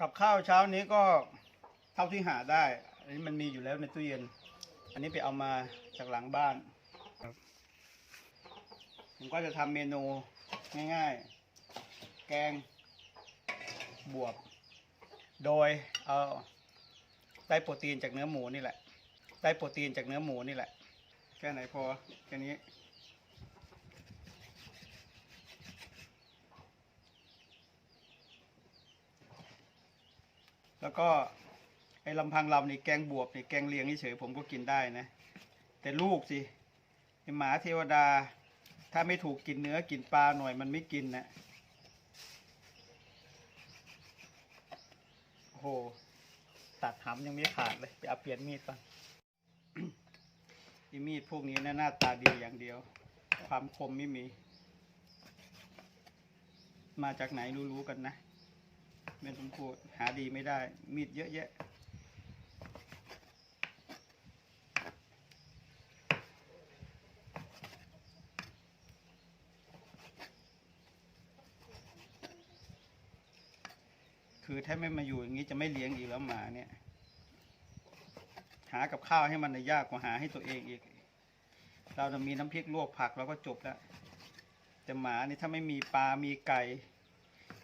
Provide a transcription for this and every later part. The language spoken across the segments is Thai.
กับข้าวเช้านี้ก็เท่าที่หาได้ อันนี้มันมีอยู่แล้วในตู้เย็น อันนี้ไปเอามาจากหลังบ้านครับผมก็จะทำเมนูง่ายๆ แกงบวบ โดยเอาได้โปรตีนจากเนื้อหมูนี่แหละ ได้โปรตีนจากเนื้อหมูนี่แหละ แค่ไหนพอแค่นี้ แล้วก็ไอ้ลำพังลำนี่แกงบวบนี่แกงเลียงเฉยผมก็กินได้นะ แต่ลูกสิไอ้หมาเทวดา ถ้าไม่ถูกกินเนื้อกินปลาหน่อยมันไม่กินนะโอ้โหตัดหำยังไม่ขาดเลยไปเอาเปลี่ยนมีดก่อนไอมีดพวกนี้นะหน้าตาดีอย่างเดียว ความคมไม่มี มาจากไหนรู้ๆกันนะ ไม่ต้องพูดหาดีไม่ได้ มีดเยอะแยะ คือถ้าไม่มาอยู่อย่างนี้จะไม่เลี้ยงอีกแล้วหมาเนี่ย หากับข้าวให้มันน่ะยากกว่าหาให้ตัวเองอีก เราจะมีน้ำพริกลวกผักเราก็จบแล้วแต่หมานี่ถ้าไม่มีปลา มีไก่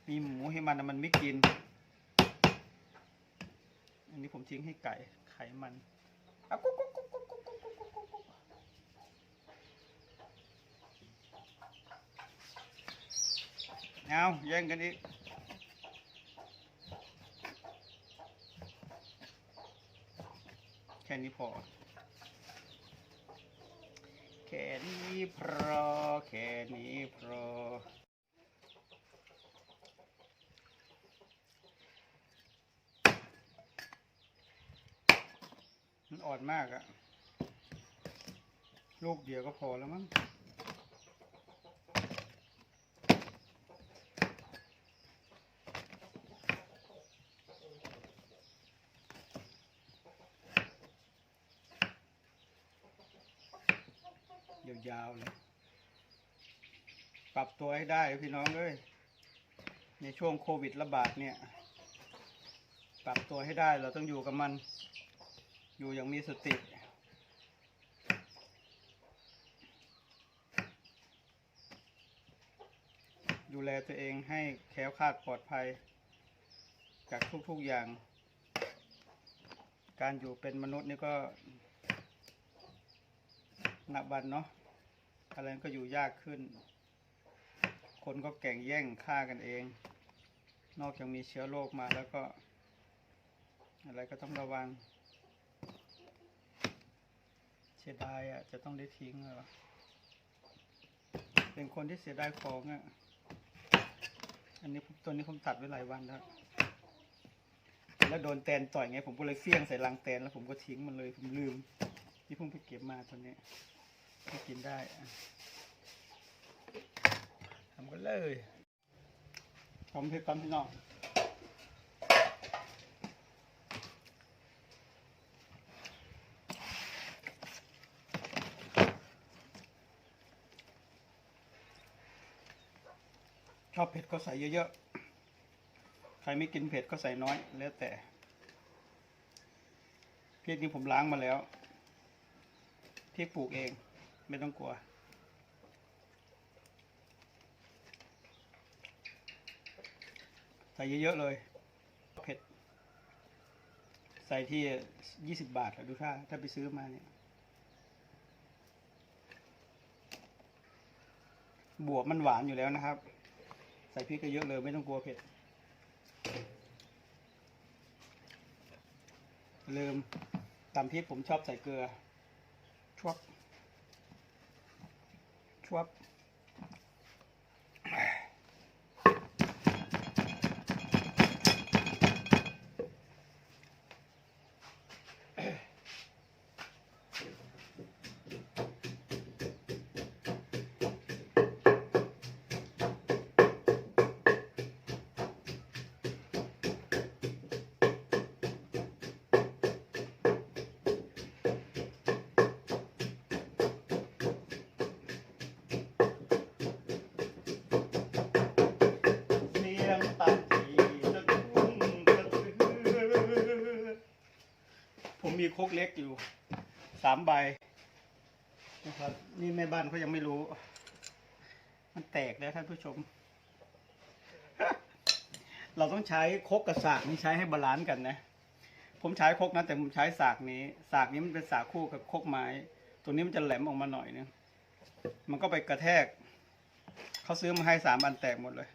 มีหมูให้มันนะมันไม่กิน อันนี้ผมทิ้งให้ไก่ ไขมันอะกุ๊กกุ๊กกุ๊กกุ๊กกุ๊กกุ๊กกุ๊กกุ๊กกุ๊กเอาแย่งกันอีกแค่นี้พอ แค่นี้พอ แค่นี้พอ อ่อนมากอะลูกเดียวก็พอแล้วมั้งยาวๆเลย ปรับตัวให้ได้พี่น้องเอ้ยในช่วงโควิดระบาดเนี่ย ปรับตัวให้ได้เราต้องอยู่กับมัน อยู่อย่างมีสติ ดูแลตัวเองให้แคล้วคลาดปลอดภัย จากทุกๆอย่าง การอยู่เป็นมนุษย์นี่ก็หนักบันเนาะอะไรก็อยู่ยากขึ้น คนก็แก่งแย่งฆ่ากันเอง นอกจากมีเชื้อโรคมาแล้วก็ อะไรก็ต้องระวัง เสียดายอะ จะต้องได้ทิ้งเหรอเป็นคนที่เสียดายของอะ อันนี้ตัวนี้ผมตัดไว้หลายวันแล้ว แล้วโดนแตนต่อยไง ผมก็เลยเฟี้ยงใส่ลังแตนแล้วผมก็ทิ้งมันเลย ผมลืม ที่เพิ่งไปเก็บมาตัวนี้ที่กินได้ทำกันเลยพร้อมเพชรพร้อมพี่น้อง ชอบเผ็ดก็ใส่เยอะๆ ใครไม่กินเผ็ดก็ใส่น้อย แล้วแต่พริกนี้ผมล้างมาแล้วพริกปลูกเองไม่ต้องกลัว ใส่เยอะๆเลย เผ็ด ใส่ที่ยี่สิบบาทดูถ้าถ้าไปซื้อมาเนี่ย บวบมันหวานอยู่แล้วนะครับ ใส่พริกก็เยอะเลยไม่ต้องกลัวเผ็ดลืมตำพริกผมชอบใส่เกลือชวบชวบ มีโคกเล็กอยู่สามใบนะครับ นี่แม่บ้านเขายังไม่รู้ มันแตกแล้วท่านผู้ชม เราต้องใช้โคกกับสากนี่ใช้ให้บาลานซ์กันนะ ผมใช้โคกนะแต่ผมใช้สากนี้ สากนี้มันเป็นสากคู่กับโคกไม้ ตัวนี้มันจะแหลมออกมาหน่อยนึงมันก็ไปกระแทก เขาซื้อมาให้สามอันแตกหมดเลย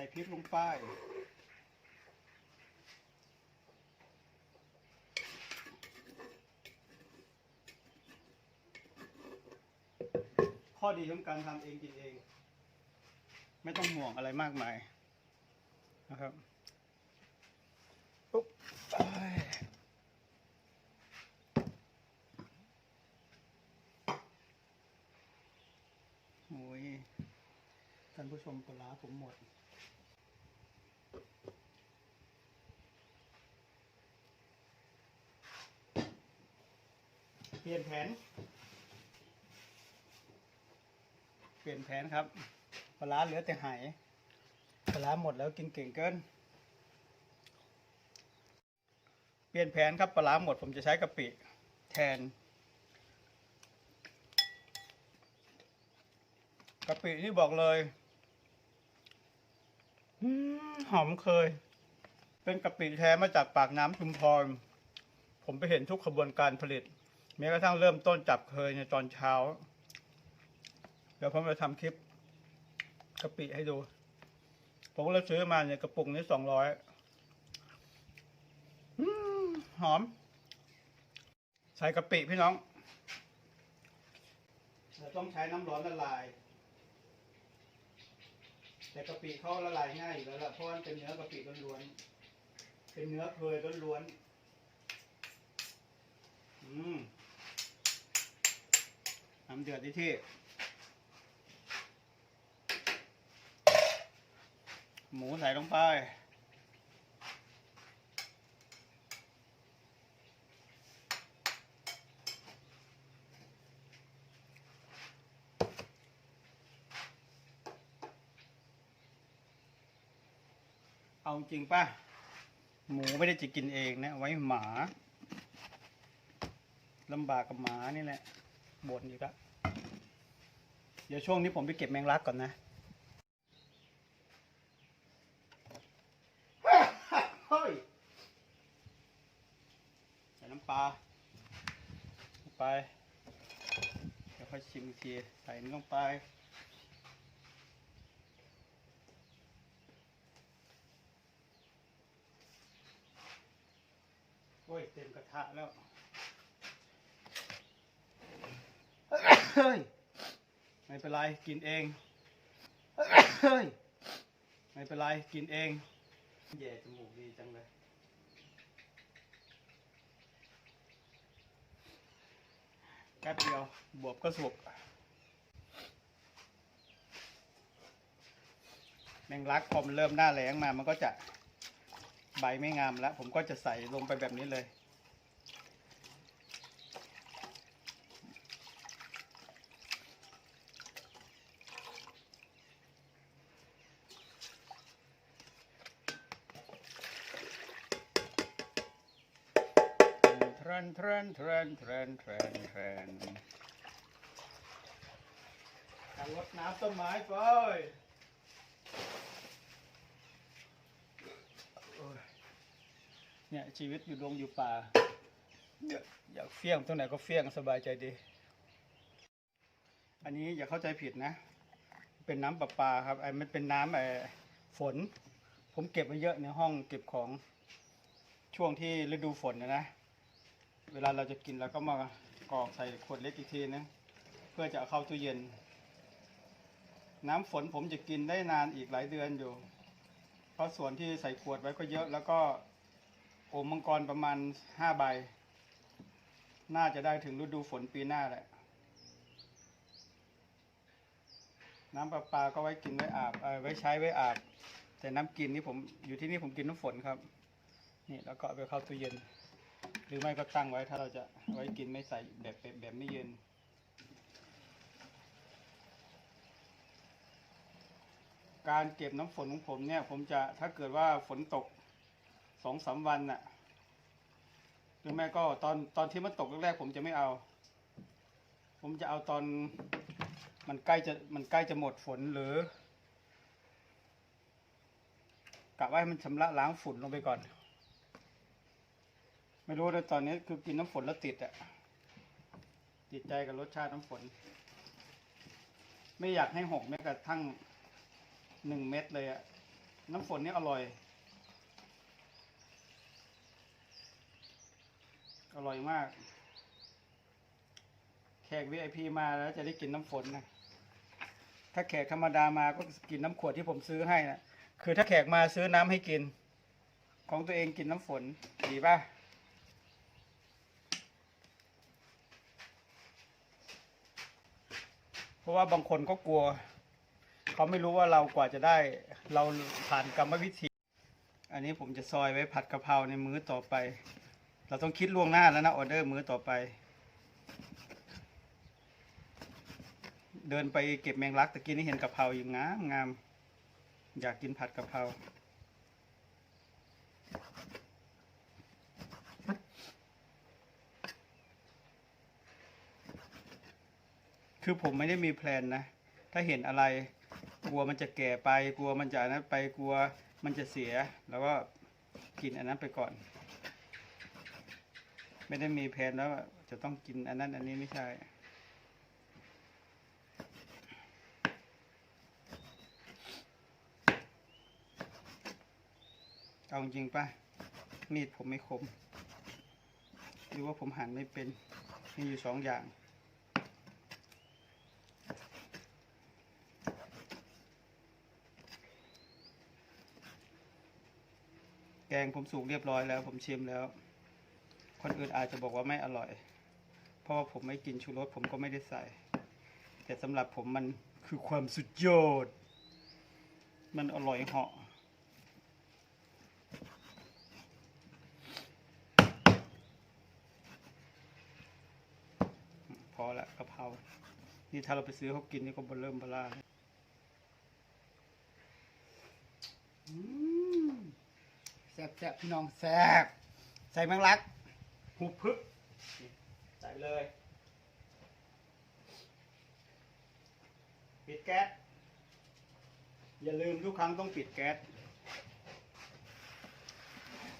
ส่พริกลงไป ข้อดีของการทำเองกินเอง ไม่ต้องห่วงอะไรมากมายนะครับปุ๊บโอ้ยท่านผู้ชมปลาผมหมด เปลี่ยนแผน เปลี่ยนแผนครับปลาร้าเหลือแต่หายปลาร้าหมดแล้วกินเก่งเกิน เปลี่ยนแผนครับปลาร้าหมดผมจะใช้กะปิแทนกะปินี่บอกเลยหอมเคย เป็นกะปิแท้มาจากปากน้ำชุมพร ผมไปเห็นทุกขบวนการผลิต แม้กระทั่งเริ่มต้นจับเคยในตอนเช้า เดี๋ยวผมจะทำคลิปกะปิให้ดู ผมก็เลยซื้อมาเนี่ยกระปุกนี้สองร้อยหอม ใส่กะปิพี่น้องเราต้องใช้น้ำร้อนละลาย แต่กะปิเขาละลายง่ายอยู่แล้วล่ะเพราะว่ามันเป็นเนื้อกะปิล้วนๆเป็นเนื้อเคยล้วนๆอืม น้ำเดือดที่ที่หมูใส่ลงไป เอาจริงป่ะ หมูไม่ได้จะกินเองนะ ไว้หมาลำบากกับหมานี่แหละบ่นอยู่ละ เดี๋ยวช่วงนี้ผมไปเก็บแมงลักก่อนนะเฮ้ยใส่น้ำปลาลงไป เดี๋ยวค่อยชิมอีกทีใส่นี่ลงไปโอ้ยเต็มกระทะแล้วเฮ้ย ไม่เป็นไรกินเองเฮ้ยไม่เป็นไรกินเองแย่จมูกดีจังเลยแป๊บเดียวบวบก็สุกแมงลักพอมันเริ่มหน้าแรงมามันก็จะใบไม่งามแล้ว ผมก็จะใส่ลงไปแบบนี้เลย ท รนทรนทรนทรนทรนทรนการรดน้ำต้นไม้ไปเนี่ยชีวิตอยู่ดงอยู่ป่าอยากอยากเฟี้ยงตรงไหนก็เฟี้ยงสบายใจดี อันนี้อย่าเข้าใจผิดนะ เป็นน้ำประปาครับไอ้มันเป็นน้ำไอ้ฝน ผมเก็บไว้เยอะในห้องเก็บของช่วงที่ฤดูฝนนะนะ เวลาเราจะกินเราก็มากรอกใส่ขวดเล็กอีกทีนึงเพื่อจะเอาเข้าตู้เย็น น้ำฝนผมจะกินได้นานอีกหลายเดือนอยู่ เพราะส่วนที่ใส่ขวดไว้ก็เยอะ แล้วก็โอมมังกรประมาณห้าใบ น่าจะได้ถึงฤดูฝนปีหน้าแหละ น้ำประปาก็ไว้กินไว้อาบเอ่อไว้ใช้ไว้อาบ แต่น้ำกินนี่ผมอยู่ที่นี่ผมกินน้ำฝนครับ นี่แล้วก็เอาไปเข้าตู้เย็น หรือไม่ก็ตั้งไว้ถ้าเราจะไว้กินไม่ใส่แบบแบบแบบไม่เย็น การเก็บน้ำฝนของผมเนี่ย ผมจะถ้าเกิดว่าฝนตกสองสามวันน่ะหรือไม่ก็ตอนตอนที่มันตกแรกๆผมจะไม่เอา ผมจะเอาตอนมันใกล้จะมันใกล้จะหมดฝนหรือกะว่าให้มันชำระล้างฝุ่นลงไปก่อน ไม่รู้เลยตอนนี้คือกินน้ำฝนแล้วติดอะติดใจกับรสชาติน้ำฝน ไม่อยากให้หกแม้กระทั่งหนึ่งเม็ดเลยอะน้ำฝนนี่อร่อย อร่อยมาก แขก VIP มาแล้วจะได้กินน้ำฝนนะถ้าแขกธรรมดามาก็กินน้ำขวดที่ผมซื้อให้นะคือถ้าแขกมาซื้อน้ำให้กิน ของตัวเองกินน้ำฝนดีป่ะ เพราะว่าบางคนก็กลัว เขาไม่รู้ว่าเรากว่าจะได้ เราผ่านกรรมวิธี อันนี้ผมจะซอยไว้ผัดกะเพราในมื้อต่อไป เราต้องคิดล่วงหน้าแล้วนะออเดอร์มื้อต่อไป เดินไปเก็บแมงลักตะกี้นี่เห็นกะเพราอยู่งามงามอยากกินผัดกะเพรา คือผมไม่ได้มีแพลนนะ ถ้าเห็นอะไร กลัวมันจะแก่ไป กลัวมันจะนั้นไป กลัวมันจะเสีย แล้วก็กินอันนั้นไปก่อน ไม่ได้มีแผนแล้วจะต้องกินอันนั้นอันนี้ไม่ใช่ เอาจริงป่ะ มีดผมไม่คม หรือว่าผมหั่นไม่เป็น มีอยู่สองอย่าง แกงผมสุกเรียบร้อยแล้ว ผมชิมแล้ว คนอื่นอาจจะบอกว่าไม่อร่อย เพราะว่าผมไม่กินชูรสผมก็ไม่ได้ใส่ แต่สำหรับผมมันคือความสุดยอด มันอร่อยเหาะพอละกะเพรา นี่ถ้าเราไปซื้อเขากินนี่ก็บเริ่มบล่าเลยอืมแซ่บแซ่บพี่น้องแซ่บใส่แมงลักหุบพึกใส่ไปเลยปิดแก๊สอย่าลืมทุกครั้งต้องปิดแก๊ส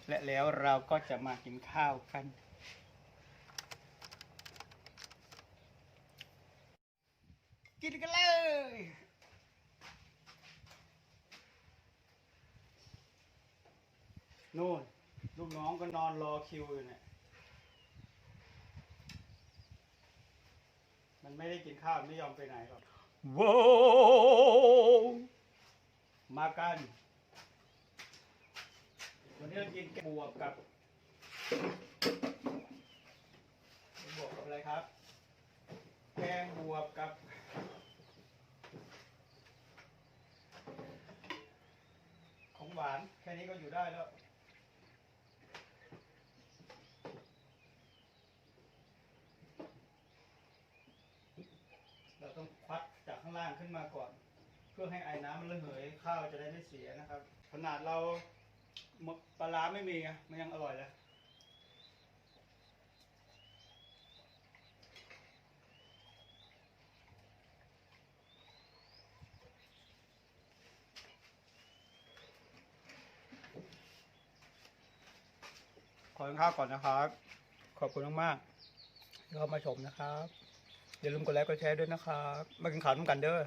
และแล้วเราก็จะมากินข้าวกัน กินกันเลย นู่นลูกน้องก็นอนรอคิวอยู่เนี่ย มันไม่ได้กินข้าวไม่ยอมไปไหนหรอกว้าวมากัน วันนี้เรากินแกงบวกกับบวกกับอะไรครับ แกงบวบกับ ของหวาน แค่นี้ก็อยู่ได้แล้ว เราต้องควัดจากข้างล่างขึ้นมาก่อน เพื่อ ให้ไอ้น้ำมันระเหยข้าวจะได้ไม่เสียนะครับ ขนาดเราปลาร้าไม่มีไงมันยังอร่อยเลยขอกินข้าวก่อนนะครับ ขอบคุณมากๆที่เข้ามาชมนะครับ อย่าลืมกดไลค์กดแชร์ด้วยนะครับ มากินข้าวร่วมกันเด้อ